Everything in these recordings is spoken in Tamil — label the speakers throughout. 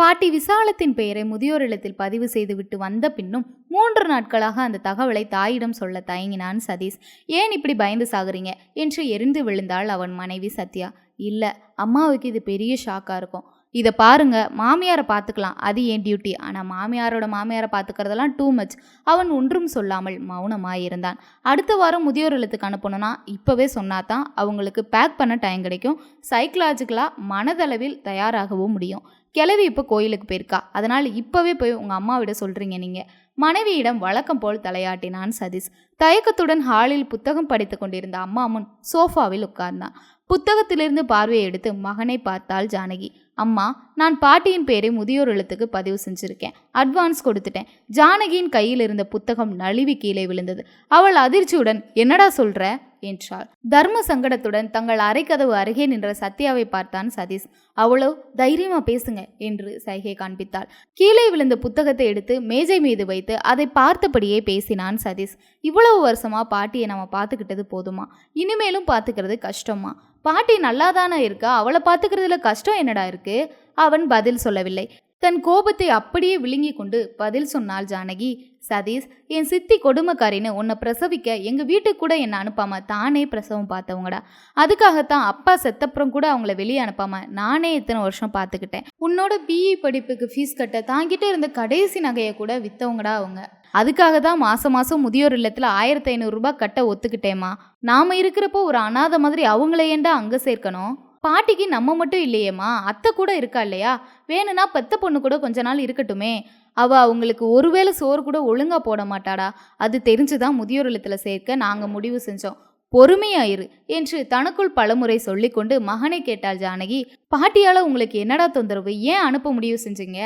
Speaker 1: பாட்டி விசாலத்தின் பெயரை முதியோர் இல்லத்தில் பதிவு செய்துவிட்டு வந்த பின்னும் மூன்று நாட்களாக அந்த தகவலை தாயிடம் சொல்ல தயங்கினான் சதீஷ். ஏன் இப்படி பயந்து சாகுறீங்க என்று எரிந்து விழுந்தாள் அவன் மனைவி சத்யா. இல்லை அம்மாவுக்கு இது பெரிய ஷாக்காக இருக்கும். இதை பாருங்க மாமியாரை பார்த்துக்கலாம் அது என் டியூட்டி ஆனால் மாமியாரோட மாமியாரை பார்த்துக்கிறதெல்லாம் டூ மச். அவன் ஒன்றும் சொல்லாமல் மௌனமாயிருந்தான் அடுத்த வாரம் முதியோர் இல்லத்துக்கு அனுப்பணும்னா இப்போவே சொன்னாதான் அவங்களுக்கு பேக் பண்ண டைம் கிடைக்கும். சைக்கலாஜிக்கலாக மனதளவில் தயாராகவும் முடியும். கிளவி இப்போ கோயிலுக்கு போயிருக்கா. அதனால் இப்போவே போய் உங்கள் அம்மாவிட சொல்கிறீங்க நீங்கள் மனைவியிடம் வழக்கம் போல் தலையாட்டினான் சதீஷ். தயக்கத்துடன் ஹாலில் புத்தகம் படித்து கொண்டிருந்த அம்மா முன் சோஃபாவில் உட்கார்ந்தான் புத்தகத்திலிருந்து பார்வையை எடுத்து மகனை பார்த்தாள் ஜானகி. அம்மா நான் பாட்டியின் பேரை முதியோர் எழுத்துக்கு பதிவு செஞ்சுருக்கேன். அட்வான்ஸ் கொடுத்துட்டேன். ஜானகியின் கையில் இருந்த புத்தகம் நழுவி கீழே விழுந்தது. அவள் அதிர்ச்சியுடன் என்னடா சொல்கிற என்றாள். தர்ம சங்கடத்துடன் தங்கள் அறைக்கதவு அருகே நின்ற சத்யாவை பார்த்தான் சதீஷ். அவ்வளோ தைரியமா பேசுங்க என்று சைகை காண்பித்தாள். கீழே விழுந்த புத்தகத்தை எடுத்து மேஜை மீது வைத்து அதை பார்த்தபடியே பேசினான் சதீஷ். இவ்வளவு வருஷமா பாட்டியை நம்ம பார்த்துக்கிட்டது போதுமா? இனிமேலும் பார்த்துக்கிறது கஷ்டமா பாட்டி நல்லாதானே இருக்கா? அவளை பார்த்துக்கிறதுல கஷ்டம் என்னடா இருக்கு? அவன் பதில் சொல்லவில்லை. தன் கோபத்தை அப்படியே விழுங்கி கொண்டு பதில் சொன்னாள் ஜானகி. சதீஷ் என் சித்தி கொடுமைக்காரின்னு உன்னை பிரசவிக்க எங்கள் வீட்டுக்கு கூட என்னை அனுப்பாமல் தானே பிரசவம் பார்த்தவங்கடா. அதுக்காகத்தான் அப்பா செத்தப்புறம் கூட அவங்கள வெளியே அனுப்பாமல் நானே இத்தனை வருஷம் பார்த்துக்கிட்டேன். உன்னோட பிஇ படிப்புக்கு ஃபீஸ் கட்ட தாங்கிட்டு இருந்த கடைசி நகையை கூட விற்றவங்கடா அவங்க. அதுக்காக தான் மாதம் மாதம் முதியோர் இல்லத்தில் ஆயிரத்தி ஐநூறுரூபா கட்ட ஒத்துக்கிட்டேம்மா. நாம் இருக்கிறப்போ ஒரு அனாதை மாதிரி அவங்கள ஏன்டா அங்கே சேர்க்கணும்? பாட்டிக்கு நம்ம மட்டும் இல்லையேம்மா அத்தை கூட இருக்கா இல்லையா? வேணும்னா பெத்த பொண்ணு கூட கொஞ்ச நாள் இருக்கட்டுமே. அவ அவங்களுக்கு ஒருவேளை சோறு கூட ஒழுங்கா போட மாட்டாடா. அது தெரிஞ்சுதான் முதியோர் இல்லத்தில் சேர்க்க நாங்கள் முடிவு செஞ்சோம். பொறுமையாயிரு என்று தனக்குள் பலமுறை சொல்லிக்கொண்டு மகனை கேட்டாள் ஜானகி பாட்டியால உங்களுக்கு என்னடா தொந்தரவு? ஏன் அனுப்ப முடிவு செஞ்சீங்க?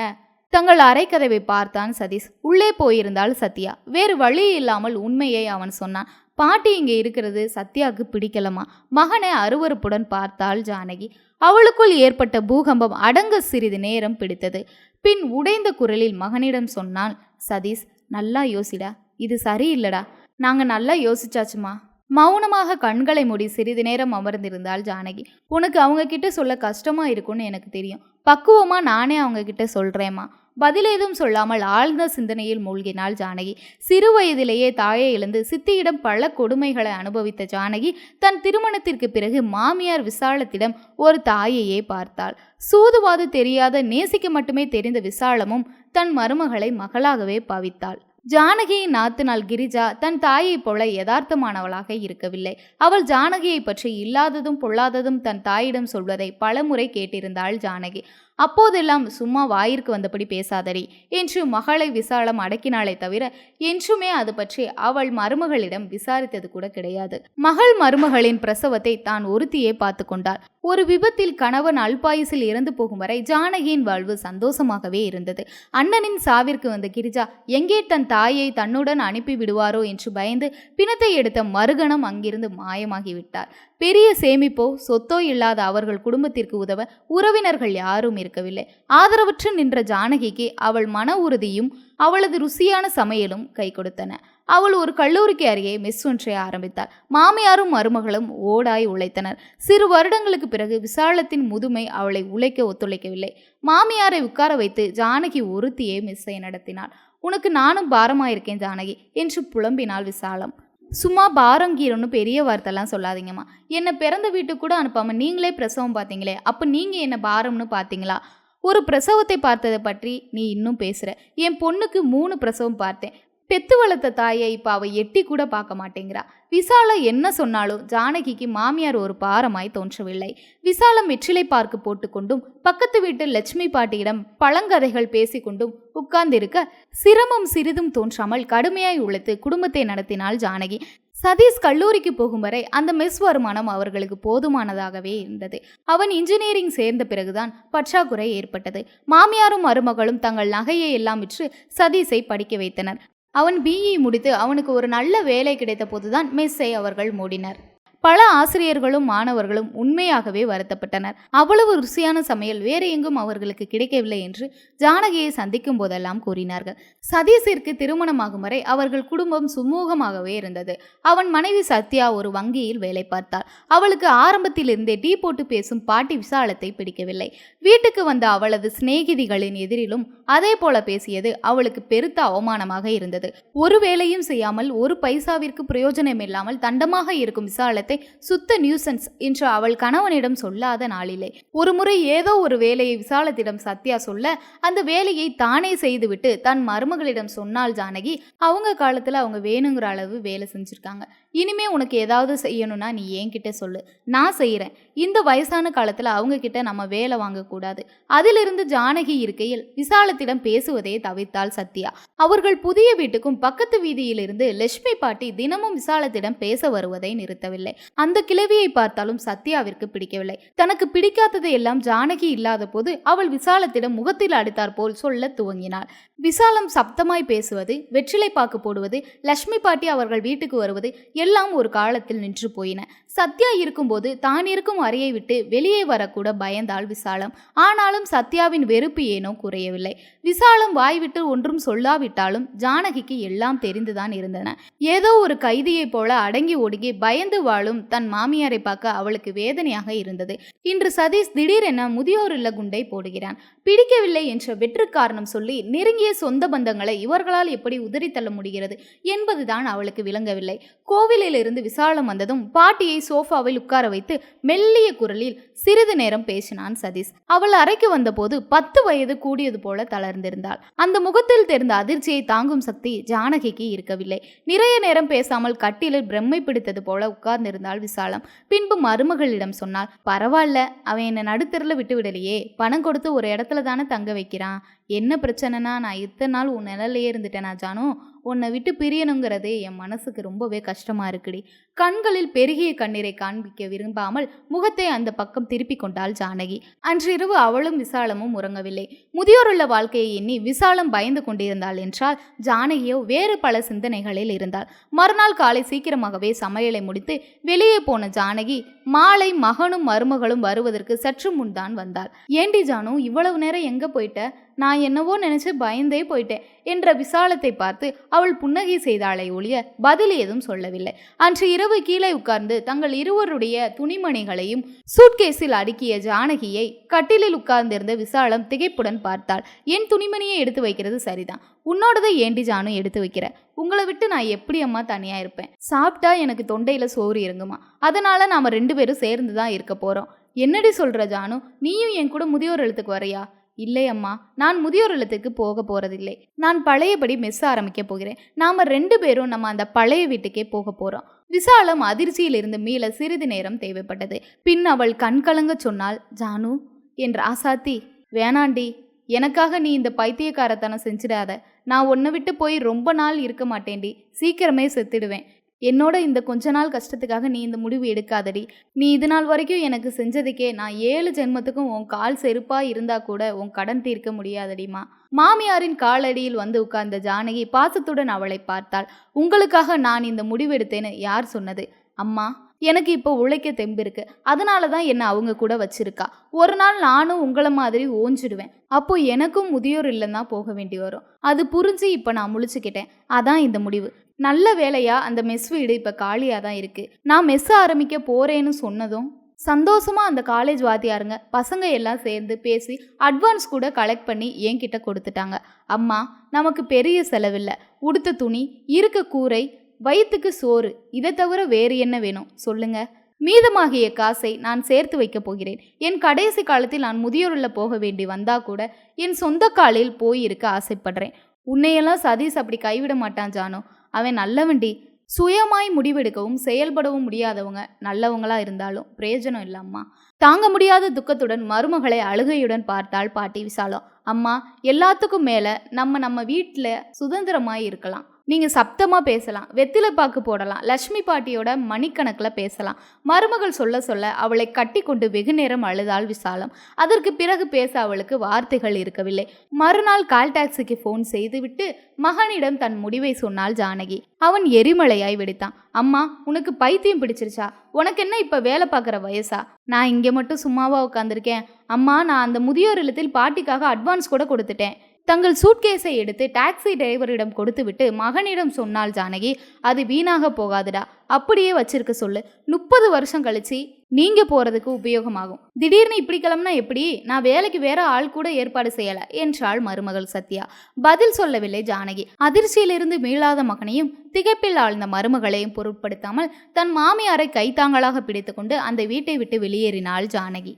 Speaker 1: தங்கள் அரைக்கதவை பார்த்தான் சதீஷ். உள்ளே போயிருந்தாள் சத்யா. வேறு வழி இல்லாமல் உண்மையை அவன் சொன்னான். பாட்டி இங்கே இருக்கிறது சத்யாவுக்கு பிடிக்கலமா மகனை அருவருப்புடன் பார்த்தாள் ஜானகி. அவளுக்குள் ஏற்பட்ட பூகம்பம் அடங்க சிறிது நேரம் பிடித்தது. பின் உடைந்த குரலில் மகனிடம் சொன்னான் சதீஷ் நல்லா யோசிடா. இது சரியில்லடா. நாங்கள் நல்லா யோசிச்சாச்சுமா. மௌனமாக கண்களை மூடி சிறிது நேரம் அமர்ந்திருந்தாள் ஜானகி. உனக்கு அவங்க கிட்ட சொல்ல கஷ்டமா இருக்கும்னு எனக்கு தெரியும். பக்குவமா நானே அவங்க கிட்ட சொல்றேம்மா. பதிலேதும் சொல்லாமல் ஆழ்ந்த சிந்தனையில் மூழ்கினாள் ஜானகி. சிறு வயதிலேயே தாயை இழந்து சித்தியிடம் பல கொடுமைகளை அனுபவித்த ஜானகி தன் திருமணத்திற்கு பிறகு மாமியார் விசாலத்திடம் ஒரு தாயையே பார்த்தாள். சூதுவாது தெரியாத நேசிக்க மட்டுமே தெரிந்த விசாலமும் தன் மருமகளை மகளாகவே பாவித்தாள். ஜானகியின் நாத்தினாள் கிரிஜா தன் தாயைப் போல யதார்த்தமானவளாக இருக்கவில்லை. அவள் ஜானகியை பற்றி இல்லாததும் பொல்லாததும் தன் தாயிடம் சொல்வதை பலமுறை கேட்டிருந்தாள் ஜானகி. அப்போதெல்லாம் சும்மா வாயிற்கு வந்தபடி பேசாதடி என்று மகளை விசாலம் அடக்கினாளே தவிர என்றுமே அது பற்றி அவள் மருமகளிடம் விசாரித்தது கூட கிடையாது. மகள் மருமகளின் பிரசவத்தை தான் ஒருத்தியே பார்த்து கொண்டாள். ஒரு விபத்தில் கணவன் அல்பாயுசில் இறந்து போகும் வரை ஜானகியின் வாழ்வு சந்தோஷமாகவே இருந்தது. அண்ணனின் சாவிற்கு வந்த கிரிஜா எங்கே தன் தாயை தன்னுடன் அனுப்பி விடுவாரோ? என்று பயந்து பிணத்தை எடுத்த மறுகணம் அங்கிருந்து மாயமாகிவிட்டார். பெரிய சேமிப்போ சொத்தோ இல்லாத அவர்கள் குடும்பத்திற்கு உதவ உறவினர்கள் யாரும் இருக்கவில்லை. ஆதரவற்று நின்ற ஜானகிக்கு அவள் மன உறுதியும் அவளது ருசியான சமையலும் கை கொடுத்தன. அவள் ஒரு கல்லூரிக்கு அருகே மெஸ் ஒன்றை ஆரம்பித்தாள். மாமியாரும் மருமகளும் ஓடாய் உழைத்தனர். சிறு வருடங்களுக்கு பிறகு விசாலத்தின் முதுமை அவளை உழைக்க ஒத்துழைக்கவில்லை. மாமியாரை உட்கார வைத்து ஜானகி ஒருத்தியே மெஸ்ஸை நடத்தினாள். உனக்கு நானும் பாரமாயிருக்கேன் ஜானகி என்று புலம்பினாள் விசாலம். சும்மா பாரங்கீரன்னு பெரிய வார்த்தைலாம் சொல்லாதீங்கம்மா. என்னை பிறந்த வீட்டுக்கு கூட அனுப்பாமல் நீங்களே பிரசவம் பார்த்தீங்களே அப்போ நீங்கள் என்ன பாரம்னு பார்த்தீங்களா? ஒரு பிரசவத்தை பார்த்ததை பற்றி நீ இன்னும் பேசுகிற என் பொண்ணுக்கு மூணு பிரசவம் பார்த்தேன். பெத்து வளர்த்த தாயை இப்போ அவள் எட்டி கூட பார்க்க மாட்டேங்கிறா. விசாலா என்ன சொன்னாலும் ஜானகிக்கு மாமியார் ஒரு பாரமாய் தோன்றவில்லை. விசாலம் வெற்றிலை பார்க்கு போட்டுக்கொண்டும் பக்கத்து வீட்டு லட்சுமி பாட்டியிடம் பழங்கதைகள் பேசிக்கொண்டும் உட்கார்ந்திருக்க சிரமம் சிறிதும் தோன்றாமல் கடுமையாய் உழைத்து குடும்பத்தை நடத்தினாள் ஜானகி. சதீஷ் கல்லூரிக்கு போகும் வரை அந்த மெஸ் வருமானம் அவர்களுக்கு போதுமானதாகவே இருந்தது. அவன் இன்ஜினியரிங் சேர்ந்த பிறகுதான் பற்றாக்குறை ஏற்பட்டது. மாமியாரும் மருமகளும் தங்கள் நகையை எல்லாம் விற்று சதீஷை படிக்க வைத்தனர். அவன் பிஇ முடித்து அவனுக்கு ஒரு நல்ல வேலை கிடைத்த போதுதான் மெஸ்ஸை அவர்கள் மூடினர். பல ஆசிரியர்களும் மாணவர்களும் உண்மையாகவே வருத்தப்பட்டனர். அவ்வளவு ருசியான சமையல் வேறு எங்கும் அவர்களுக்கு கிடைக்கவில்லை என்று ஜானகியை சந்திக்கும் போதெல்லாம் கூறினார்கள். சதீஷிற்கு திருமணமாகும் வரை அவர்கள் குடும்பம் சுமூகமாகவே இருந்தது. அவன் மனைவி சத்யா ஒரு வங்கியில் வேலை பார்த்தாள். அவளுக்கு ஆரம்பத்திலிருந்தே டீ போட்டு பேசும் பாட்டி விசாலத்தை பிடிக்கவில்லை. வீட்டுக்கு வந்த அவளது சிநேகிதிகளின் எதிரிலும் அதே போல பேசியது அவளுக்கு பெருத்த அவமானமாக இருந்தது. ஒரு வேலையும் செய்யாமல் ஒரு பைசாவிற்கு பிரயோஜனம் இல்லாமல் தண்டமாக இருக்கும் விசாலத்தை சுத்த நியூசன்ஸ் என்று அவள் கணவனிடம் சொல்லாத நாளில்லை ஒரு முறை ஏதோ ஒரு வேலையை விசாலத்திடம் சத்யா சொல்ல அந்த வேலையை தானே செய்துவிட்டு தன் மருமகளிடம் சொன்னாள் ஜானகி அவங்க காலத்துல அவங்க வேணுங்கிற அளவு வேலை செஞ்சிருக்காங்க. இனிமே உனக்கு ஏதாவது செய்யணும்னா நீ என்கிட்ட சொல்லு. நான் செய்கிறேன் இந்த வயசான காலத்துல அவங்க கிட்ட நம்ம வேலை வாங்கக்கூடாது. அதிலிருந்து ஜானகி இருக்கையில் விசாலத்திடம் பேசுவதே தவிர்த்தாள் சத்யா. அவர்கள் புதிய வீட்டுக்கும் பக்கத்து வீதியிலிருந்து லட்சுமி பாட்டி தினமும் விசாலத்திடம் பேச வருவதை நிறுத்தவில்லை. அந்த கிழவியை பார்த்தாலும் சத்யாவிற்கு பிடிக்கவில்லை. தனக்கு பிடிக்காததை எல்லாம் ஜானகி இல்லாத போது அவள் விசாலத்திடம் முகத்தில் அடித்தார் போல் சொல்ல துவங்கினாள். விசாலம் சப்தமாய் பேசுவது வெற்றிலை பாக்கு போடுவது லட்சுமி பாட்டி அவர்கள் வீட்டுக்கு வருவது எல்லாம் ஒரு காலத்தில் நின்று போயின. சத்யா இருக்கும்போது தான் இருக்கும் அறையை விட்டு வெளியே வரக்கூட பயந்தாள் விசாலம். ஆனாலும் சத்யாவின் வெறுப்பு ஏனோ குறையவில்லை. விசாலம் வாய்விட்டு ஒன்றும் சொல்லாவிட்டாலும் ஜானகிக்கு எல்லாம் தெரிந்துதான் இருந்தன. ஏதோ ஒரு கைதியைப் போல அடங்கி ஒடுங்கி பயந்து வாழும் தன் மாமியாரை பார்க்க அவளுக்கு வேதனையாக இருந்தது. இன்று சதீஷ் திடீரென முதியோர் இல்ல குண்டை போடுகிறான். பிடிக்கவில்லை என்ற வெற்று காரணம் சொல்லி நெருங்கிய சொந்த பந்தங்களை இவர்களால் எப்படி உதறி தள்ள முடிகிறது என்பதுதான் அவளுக்கு விளங்கவில்லை. கோவிலில் இருந்து விசாலம் வந்ததும் பாட்டியை சோஃபாவில் உட்கார வைத்து மெல்லிய குரலில் சிறிது நேரம் பேசினான் சதீஷ். அவள் அறைக்கு வந்தபோது பத்து வயது கூடியது போல தளர்ந்திருந்தாள். அந்த முகத்தில் தெரிந்த அதிர்ச்சியை தாங்கும் சக்தி ஜானகிக்கு இருக்கவில்லை. நிறைய நேரம் பேசாமல் கட்டிலில் பிரம்மை பிடித்தது போல உட்கார்ந்திருந்தாள் விசாலம். பின்பு மருமகளிடம் சொன்னால் பரவாயில்ல அவன் என்னை நடுத்தரில் விட்டு விடலையே. பணம் கொடுத்து ஒரு இடத்துல தானே தங்க வைக்கிறான். என்ன பிரச்சனைனா நான் இத்தனை நாள் உன் நிழலையே இருந்துட்டேனா ஜானு? உன்னை விட்டு பிரியணுங்கிறதே என் மனசுக்கு ரொம்பவே கஷ்டமாக இருக்குடி. கண்களில் பெருகிய கண்ணீரை காண்பிக்க விரும்பாமல் முகத்தை அந்த பக்கம் திருப்பிக் கொண்டாள் ஜானகி. அன்றிரவு அவளும் விசாலமும் உறங்கவில்லை. முதியோருள்ள வாழ்க்கையை எண்ணி விசாலம் பயந்து கொண்டிருந்தாள் என்றால் ஜானகியோ வேறு பல சிந்தனைகளில் இருந்தாள். மறுநாள் காலை சீக்கிரமாகவே சமையலை முடித்து வெளியே போன ஜானகி மாலை மகனும் மருமகளும் வருவதற்கு சற்று முன்தான் வந்தாள். ஏண்டி ஜானு இவ்வளவு நேரம் எங்க போயிட்ட? நான் என்னவோ நினைச்சு பயந்தே போயிட்டேன் என்ற விசாலத்தை பார்த்து அவள் புன்னகை செய்தாளை ஒழிய பதில் ஏதும் சொல்லவில்லை. அன்று இரவு கீழே உட்கார்ந்து தங்கள் இருவருடைய துணிமணிகளையும் சூட்கேஸில் அடுக்கிய ஜானகியை கட்டிலில் உட்கார்ந்திருந்த விசாலம் திகைப்புடன் பார்த்தாள். என் துணிமணியை எடுத்து வைக்கிறது சரிதான். உன்னோடதை ஏண்டி ஜானு எடுத்து வைக்கிற? உங்களை விட்டு நான் எப்படி அம்மா தனியா இருப்பேன்? சாப்பிட்டா எனக்கு தொண்டையில சோறு இறங்குமா அதனால நாம ரெண்டு பேரும் சேர்ந்து தான் இருக்க போறோம். என்னடி சொல்ற ஜானு? நீயும் என் கூட முதியோர் எழுத்துக்கு வரையா? இல்லை அம்மா. நான் முதியோர் இல்லத்துக்கு போக போறதில்லை. நான் பழையபடி மெஸ் ஆரம்பிக்க போகிறேன். நாம ரெண்டு பேரும் நம்ம அந்த பழைய வீட்டுக்கே போக போறோம். விசாலம் அதிர்ச்சியிலிருந்து மீள சிறிது நேரம் தேவைப்பட்டது. பின் அவள் கண்கலங்க சொன்னாள் ஜானு என்ற ஆசாத்தி வேணாண்டி எனக்காக நீ இந்த பைத்தியக்காரத்தனம் செஞ்சிடாத. நான் உன்னை விட்டு போய் ரொம்ப நாள் இருக்க மாட்டேன்டி. சீக்கிரமே செத்துடுவேன். என்னோட இந்த கொஞ்ச நாள் கஷ்டத்துக்காக நீ இந்த முடிவு எடுக்காதடி. நீ இது நாள் வரைக்கும் எனக்கு செஞ்சதுக்கே நான் ஏழு ஜென்மத்துக்கும் உன் கால் செருப்பா இருந்தா கூட உன் கடன் தீர்க்க முடியாதடிமா மாமியாரின் காலடியில் வந்து உட்கார்ந்த ஜானகி பாசத்துடன் அவளை பார்த்தாள். உங்களுக்காக நான் இந்த முடிவெடுத்தேன்னு யார் சொன்னது? அம்மா எனக்கு இப்போ உழைக்க தெம்பு இருக்கு. அதனால தான் என்னை அவங்க கூட வச்சிருக்கா. ஒரு நாள் நானும் உங்களை மாதிரி ஓஞ்சிடுவேன். அப்போ எனக்கும் முதியோர் இல்லைன்னா போக வேண்டி வரும். அது புரிஞ்சு இப்போ நான் முழிச்சுக்கிட்டேன். அதான் இந்த முடிவு. நல்ல வேலையா அந்த மெஸ் வீடு இப்போ காலியாக தான் இருக்குது நான் மெஸ் ஆரம்பிக்க போகிறேன்னு சொன்னதும் சந்தோஷமாக அந்த காலேஜ் வாத்தியாருங்க பசங்க எல்லாம் சேர்ந்து பேசி அட்வான்ஸ் கூட கலெக்ட் பண்ணி என்கிட்ட கொடுத்துட்டாங்க. அம்மா நமக்கு பெரிய செலவில்லை. உடுத்த துணி இருக்க கூரை வயிற்றுக்கு சோறு இதை தவிர வேறு என்ன வேணும்? சொல்லுங்க. மீதமாகிய காசை நான் சேர்த்து வைக்கப் போகிறேன். என் கடைசி காலத்தில் நான் முதியோருள்ள போக வேண்டி வந்தா கூட என் சொந்த காலில் போய் இருக்க ஆசைப்படுறேன். உன்னையெல்லாம் சதீஷ் அப்படி கைவிட மாட்டான் ஜானோ. அவன் நல்லவன்டி. சுயமாய் முடிவெடுக்கவும் செயல்படவும் முடியாதவங்க நல்லவங்களா இருந்தாலும் பிரயோஜனம் இல்லை அம்மா தாங்க முடியாத துக்கத்துடன் மருமகளை அழுகையுடன் பார்த்தாள் பாட்டி விசாலம் அம்மா எல்லாத்துக்கும் மேல நம்ம நம்ம வீட்டில் சுதந்திரமாய் இருக்கலாம். நீங்க சப்தமா பேசலாம் வெத்தில பாக்கு போடலாம் லட்சுமி பாட்டியோட மணிக்கணக்கில் பேசலாம். மருமகள் சொல்ல சொல்ல அவளை கட்டி கொண்டு வெகு நேரம் அழுதாள் விசாலம். அதற்கு பிறகு பேச அவளுக்கு வார்த்தைகள் இருக்கவில்லை. மறுநாள் கால் டாக்ஸிக்கு ஃபோன் செய்துவிட்டு மகனிடம் தன் முடிவை சொன்னாள் ஜானகி. அவன் எரிமலையாய் வெடித்தான். அம்மா உனக்கு பைத்தியம் பிடிச்சிருச்சா? உனக்கு என்ன இப்ப வேலை பார்க்குற வயசா? நான் இங்கே மட்டும் சும்மாவா உட்காந்துருக்கேன் அம்மா நான் அந்த முதியோர் இல்லத்தில் பாட்டிக்காக அட்வான்ஸ் கூட கொடுத்துட்டேன். தங்கள் சூட்கேஸை எடுத்து டாக்ஸி டிரைவரிடம் கொடுத்துவிட்டு மகனிடம் சொன்னாள் ஜானகி அது வீணாக போகாதுடா. அப்படியே வச்சிருக்க சொல்லு. முப்பது வருஷம் கழிச்சு நீங்க போறதுக்கு உபயோகமாகும். திடீர்னு இப்படி கிளம்புனா எப்படி? நான் வேலைக்கு வேற ஆள் கூட ஏற்பாடு செய்யல என்றாள் மருமகள் சத்யா. பதில் சொல்லவில்லை ஜானகி. அதிர்ச்சியிலிருந்து மீளாத மகனையும் திகைப்பில் ஆழ்ந்த மருமகளையும் பொருட்படுத்தாமல் தன் மாமியாரை கைத்தாங்களாக பிடித்துக்கொண்டு அந்த வீட்டை விட்டு வெளியேறினாள் ஜானகி.